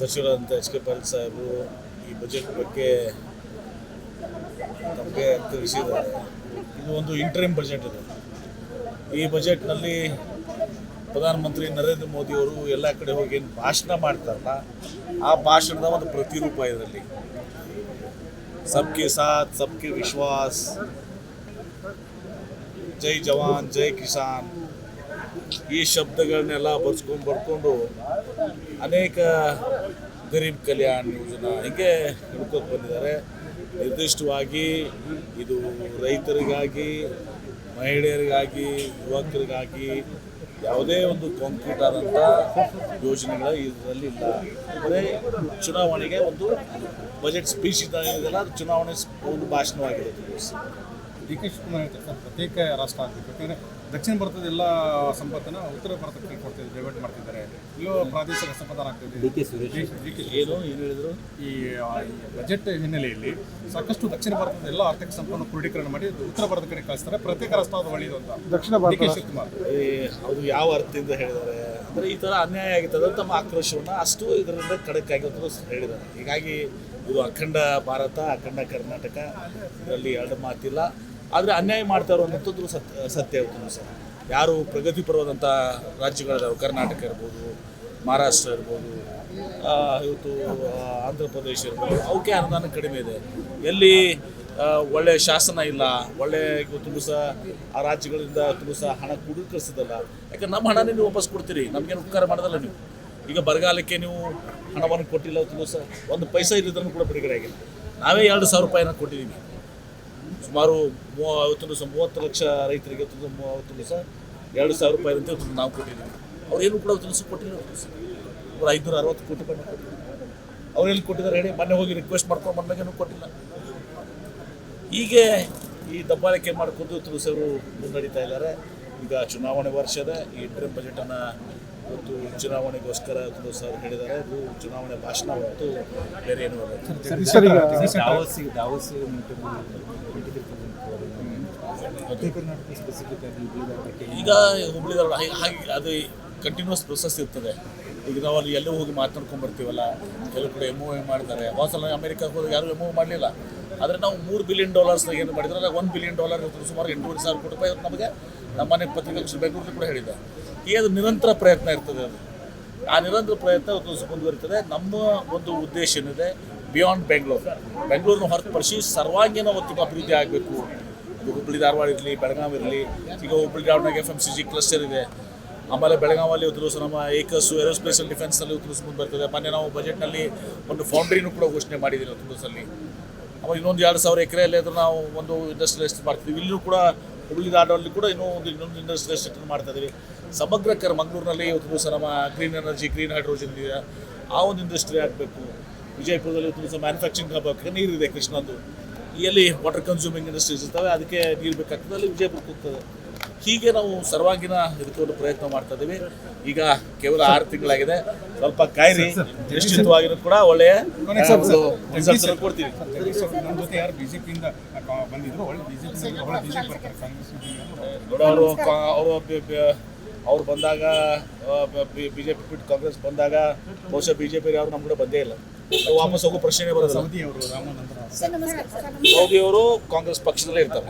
ಸಚಿವರಾದಂಥ H K Pal ಸಾಹೇಬರು ಈ budget ಬಗ್ಗೆ ತಮಗೆ ತಿಳಿಸಿದ್ದಾರೆ ಇದು ಒಂದು ಇಂಟ್ರೀಮ್ ಬಜೆಟ್ ಇದೆ. ಈ ಬಜೆಟ್ನಲ್ಲಿ ಪ್ರಧಾನಮಂತ್ರಿ ನರೇಂದ್ರ ಮೋದಿಯವರು ಎಲ್ಲ ಕಡೆ ಹೋಗಿ ಏನು ಭಾಷಣ ಮಾಡ್ತಾರಲ್ಲ, ಆ ಭಾಷಣದ ಒಂದು ಪ್ರತಿರೂಪ ಇದರಲ್ಲಿ. ಸಬ್ಕೆ ಸಾಥ್, ಸಬ್ಕೆ ವಿಶ್ವಾಸ್. ಜೈ ಜವಾನ್, ಜೈ ಕಿಸಾನ್. ಈ ಶಬ್ದಗಳನ್ನೆಲ್ಲ ಬರ್ಸ್ಕೊಂಡು ಬರ್ಕೊಂಡು ಅನೇಕ ಗರೀಬ್ ಕಲ್ಯಾಣ್ ಯೋಜನಾ ಹೀಗೆ ಹಿಡ್ಕೊಂಡು ಬಂದಿದ್ದಾರೆ. ನಿರ್ದಿಷ್ಟವಾಗಿ ಇದು ರೈತರಿಗಾಗಿ, ಮಹಿಳೆಯರಿಗಾಗಿ, ಯುವಕರಿಗಾಗಿ ಯಾವುದೇ ಒಂದು ಕಾಂಕ್ರೀಟ್ ಆದಂಥ ಯೋಜನೆಗಳ ಇದರಲ್ಲಿ ಇಲ್ಲ. ಬರೀ ಚುನಾವಣೆಗೆ ಒಂದು ಬಜೆಟ್ ಸ್ಪೀಚ್ ಇದೆಯಲ್ಲ ಅದು ಚುನಾವಣೆ ಒಂದು ಭಾಷಣವಾಗಿರುತ್ತೆ ಡಿ ಕೆ ಶಿವಕುಮಾರ್ ಪ್ರತ್ಯೇಕ ರಾಷ್ಟ್ರ ಆಗಬೇಕು ಯಾಕಂದರೆ ದಕ್ಷಿಣ ಭಾರತದ ಎಲ್ಲ ಸಂಪತ್ತನ್ನು ಉತ್ತರ ಭಾರತಕ್ಕೆ ಕೊಡ್ತಿದ್ದಾರೆ ಡೈವರ್ಟ್ ಮಾಡ್ತಿದ್ದಾರೆ. ಇಲ್ಲೂ ಪ್ರಾದೇಶಿಕ ಅಸಮಾಧಾನ ಆಗ್ತಿದೆ. D K Suresh. ಏನು ಏನು ಹೇಳಿದರು? ಈ ಈ ಬಜೆಟ್ ಹಿನ್ನೆಲೆಯಲ್ಲಿ ಸಾಕಷ್ಟು ದಕ್ಷಿಣ ಭಾರತದ ಎಲ್ಲ ಆರ್ಥಿಕ ಸಂಪನ್ನ ಕ್ರೋಢೀಕರಣ ಮಾಡಿ ಉತ್ತರ ಭಾರತ ಕಡೆ ಕಳಿಸ್ತಾರೆ. ಪ್ರತ್ಯೇಕ ರಸ್ತಾದ ಒಳ್ಳೆಯದು ಅಂತ. ದಕ್ಷಿಣ ಡಿ ಕೆ ಶಿವಕುಮಾರ್. ಈ ಅದು ಯಾವ ಅರ್ಥದಿಂದ ಹೇಳಿದ್ದಾರೆ? ಅಂದರೆ ಈ ಥರ ಅನ್ಯಾಯ ಆಗಿರ್ತದೆ ತಮ್ಮ ಆಕ್ರೋಶವನ್ನ ಅಷ್ಟು ಇದರಿಂದ ಕಡಕಾಗಿ ಅಂತ ಹೇಳಿದ್ದಾರೆ. ಹೀಗಾಗಿ ಇದು ಅಖಂಡ ಭಾರತ ಅಖಂಡ ಕರ್ನಾಟಕ ಇದರಲ್ಲಿ ಎರಡು ಮಾತಿಲ್ಲ. ಆದರೆ ಅನ್ಯಾಯ ಮಾಡ್ತಾ ಇರುವಂಥದ್ದು ಸತ್ಯ ಸತ್ಯ ಇರ್ತದೆ ಸರ್. ಯಾರು ಪ್ರಗತಿಪರವಾದಂಥ ರಾಜ್ಯಗಳಿದಾವೆ ಕರ್ನಾಟಕ ಇರ್ಬೋದು, ಮಹಾರಾಷ್ಟ್ರ ಇರ್ಬೋದು ಇವತ್ತು ಆಂಧ್ರ ಪ್ರದೇಶ ಇರ್ಬೋದು ಅವಕ್ಕೆ ಅನುದಾನ ಕಡಿಮೆ ಇದೆ. ಎಲ್ಲಿ ಒಳ್ಳೆಯ ಒಳ್ಳೆ ಶಾಸನ ಇಲ್ಲ, ಒಳ್ಳೆ ಇವತ್ತು ಸಹ ಆ ರಾಜ್ಯಗಳಿಂದ ದಿವಸ ಹಣ ಕುಡುಕರಿಸೋದಲ್ಲ ಯಾಕಂದ್ರೆ ನಮ್ಮ ಹಣನೇ ನೀವು ವಾಪಸ್ ಕೊಡ್ತೀರಿ, ನಮಗೇನು ಉಪಕಾರ ಮಾಡೋದಲ್ಲ ನೀವು. ಈಗ ಬರಗಾಲಕ್ಕೆ ನೀವು ಹಣವನ್ನು ಕೊಟ್ಟಿಲ್ಲ ಇವತ್ತು ಸಹ ಒಂದು ಪೈಸಾ ಇಲ್ಲದನ್ನು ಕೂಡ ಬಿಡುಗಡೆ ಆಗಿಲ್ಲ ನಾವೇ ಎರಡು ಸಾವಿರ ರೂಪಾಯಿನ ಕೊಟ್ಟಿದ್ದೀವಿ ಸುಮಾರು ಮೂವ ಐವತ್ತು ದಿವಸ ಮೂವತ್ತು ಲಕ್ಷ ರೈತರಿಗೆ ಒಂದು ಮೂವತ್ತು ದಿವಸ ಎರಡು ಸಾವಿರ ರೂಪಾಯಿ ಅಂತ ನಾವು ಕೊಟ್ಟಿದ್ದೀವಿ. ಅವ್ರೇನು ಕೂಡ ದಿವಸ ಕೊಟ್ಟಿಲ್ಲ ಅವ್ರು. ಐದುನೂರ ಅರವತ್ತು ಕೋಟಿ ರೂಪಾಯಿ ಕೊಟ್ಟಿದ್ದಾರೆ ಅವ್ರು ಎಲ್ಲಿ ಕೊಟ್ಟಿದ್ದಾರೆ ಹೇಳಿ? ಮೊನ್ನೆ ಹೋಗಿ ರಿಕ್ವೆಸ್ಟ್ ಮಾಡ್ಕೊಂಡು ಬಂದಾಗೇನು ಕೊಟ್ಟಿಲ್ಲ. ಹೀಗೆ ಈ ದಬ್ಬಾಳಿಕೆ ಮಾಡಿಕೊಂಡು ತುಳಸಿಯವರು ಮುನ್ನಡೀತಾ ಇದ್ದಾರೆ. ಈಗ ಚುನಾವಣೆ ವರ್ಷದ ಈ ಇಂಟ್ರಿಮ್ ಬಜೆಟನ್ನು ಇವತ್ತು ಚುನಾವಣೆಗೋಸ್ಕರ ತುಂಬ ದಿವಸ ಅವ್ರು ಹೇಳಿದ್ದಾರೆ. ಇದು ಚುನಾವಣೆ ಭಾಷಣ ಹೊತ್ತು ಬೇರೆ ಏನೂ ಅಲ್ಲ ದಾವಸ್ ದಾವಸ್ ಮಧ್ಯ ಕರ್ನಾಟಕ ಸ್ಪೆಸಿಫಿಕ್ ಆಗಿ ಬೀದರ್ ಈಗ ಹುಬ್ಳಿ ಧಾರವಾಡ ಹಾಗೆ, ಅದು ಕಂಟಿನ್ಯೂಸ್ ಪ್ರೊಸೆಸ್ ಇರ್ತದೆ. ಈಗ ನಾವು ಅಲ್ಲಿ ಎಲ್ಲೂ ಹೋಗಿ ಮಾತನಾಡ್ಕೊಂಡು ಬರ್ತೀವಲ್ಲ, ಕೆಲವು ಕಡೆ ಎಂ ಎ ಮಾಡ್ತಾರೆ ವಾಸಲ್ಲ ಅಮೆರಿಕಕ್ಕೆ ಹೋದಾಗ ಯಾರು ಎಂ ಮಾಡಲಿಲ್ಲ. ಆದರೆ ನಾವು ಮೂರು ಬಿಲಿಯನ್ ಡಾಲರ್ಸ್ ಏನು ಮಾಡಿದ್ರೆ? ಒಂದು ಬಿಲಿಯನ್ ಡಾಲರ್ ಸುಮಾರು ಎಂಟೂವರೆ ಸಾವಿರ ಕೋಟಿ ರೂಪಾಯಿ ನಮಗೆ. ನಮ್ಮನೆ ಲಕ್ಷ ಬೆಂಗಳೂರಲ್ಲಿ ಕೂಡ ಹೇಳಿದೆ ಈಗ ಅದು ನಿರಂತರ ಪ್ರಯತ್ನ ಇರ್ತದೆ ಅದು. ಆ ನಿರಂತರ ಪ್ರಯತ್ನ ಮುಂದುವರಿತದೆ. ನಮ್ಮ ಒಂದು ಉದ್ದೇಶ ಏನಿದೆ? ಬಿಯಾಂಡ್ ಬೆಂಗಳೂರು ಬೆಂಗಳೂರಿನ ಹೊರತುಪಡಿಸಿ ಸರ್ವಾಂಗೀಣ ಒತ್ತು ಅಭಿವೃದ್ಧಿ ಆಗಬೇಕು. ಹುಬ್ಬಳ್ಳಿ ಧಾರವಾಡ ಇರಲಿ ಬೆಳಗಾವಿ ಇರಲಿ, ಈಗ Hubballi ಧಾರವಾಡನಾಗ F M C G cluster ಇದೆ. ಆಮೇಲೆ ಬೆಳಗಾವಲ್ಲಿ ದಿವಸ ನಮ್ಮ ಏಕಸ್ಸು ಏರೋಸ್ಪೇಸ್ ಆ್ಯಂಡ್ ಡಿಫೆನ್ಸಲ್ಲಿ ಮುಂದೆ ಬರ್ತದೆ. ಮೊನ್ನೆ ನಾವು ಬಜೆಟ್ನಲ್ಲಿ ಒಂದು ಫೌಂಡ್ರಿನೂ ಕೂಡ ಘೋಷಣೆ ಮಾಡಿದ್ದೀವಿ ಇವತ್ತು ದಿವಸಲ್ಲಿ ಆಮೇಲೆ ಇನ್ನೊಂದು ಎರಡು ಸಾವಿರ ಎಕರೆಯಲ್ಲಿ ಆದರೂ ನಾವು ಒಂದು ಇಂಡಸ್ಟ್ರಿಯಲ್ ಮಾಡ್ತೀವಿ ಇಲ್ಲೂ ಕೂಡ ಹುಬ್ಬಳ್ಳಿ ಧಾರವಾಡಲ್ಲಿ ಕೂಡ ಇನ್ನೂ ಒಂದು ಇನ್ನೊಂದು ಇಂಡಸ್ಟ್ರಿಯಲ್ ಎಸ್ಟೇಟ್ ಮಾಡ್ತಾ ಇದ್ದೀವಿ. ಸಮಗ್ರ ಕರ್ ಮಂಗಳೂರಿನಲ್ಲಿ ದಿವಸ ನಮ್ಮ ಗ್ರೀನ್ ಎನರ್ಜಿ ಗ್ರೀನ್ ಹೈಡ್ರೋಜನ್ ಇದೆ. ಆ ಒಂದು ಇಂಡಸ್ಟ್ರಿ ಆಗಬೇಕು. ವಿಜಯಪುರದಲ್ಲಿ ದಿವಸ ಮ್ಯಾನುಫ್ಯಾಕ್ಚರಿಂಗ್ ಹಬ್ ನೀರಿದೆ ಕೃಷ್ಣಂದು. ಎಲ್ಲಿ ವಾಟರ್ ಕನ್ಸ್ಯೂಮಿಂಗ್ ಇಂಡಸ್ಟ್ರೀಸ್ ಇರ್ತವೆ ಅದಕ್ಕೆ ನೀರು ಬೇಕಾಗ್ತದೆ ಅಲ್ಲಿ ವಿಜಯಪುರಕ್ಕೆ ಹೋಗ್ತದೆ. ಹೀಗೆ ನಾವು ಸರ್ವಾಂಗೀಣ ಇದಕ್ಕೊಂದು ಪ್ರಯತ್ನ ಮಾಡ್ತಾ ಇದ್ದೀವಿ ಈಗ ಕೇವಲ ಆರು ತಿಂಗಳಾಗಿದೆ. ಸ್ವಲ್ಪ ಕಾಯಿರಿ ನಿಶ್ಚಿತವಾಗಿರೋ ಕೂಡ ಒಳ್ಳೆಯ ಕೊಡ್ತೀವಿ. ಅವರು ಅವರು ಬಂದಾಗ ಬಿ ಜೆ ಪಿ ಬಿಟ್ಟು ಕಾಂಗ್ರೆಸ್ ಬಂದಾಗ ಬಹುಶಃ ಬಿ ಜೆ ಪಿ ಯಾರು ನಮ್ಮ ಕೂಡ ಬಂದೇ ಇಲ್ಲ. ವಾಪಸ್ ಹೋಗೋ ಪ್ರಶ್ನೆ ಬರೋದಿಲ್ಲ. ಮೋದಿ ಅವರು ರಾಮ ನಂತರ ಸರ್ ನಮಸ್ಕಾರ ಸರ್. ಮೋದಿ ಅವರು ಕಾಂಗ್ರೆಸ್ ಪಕ್ಷದಲ್ಲೇ ಇರ್ತಾರೆ.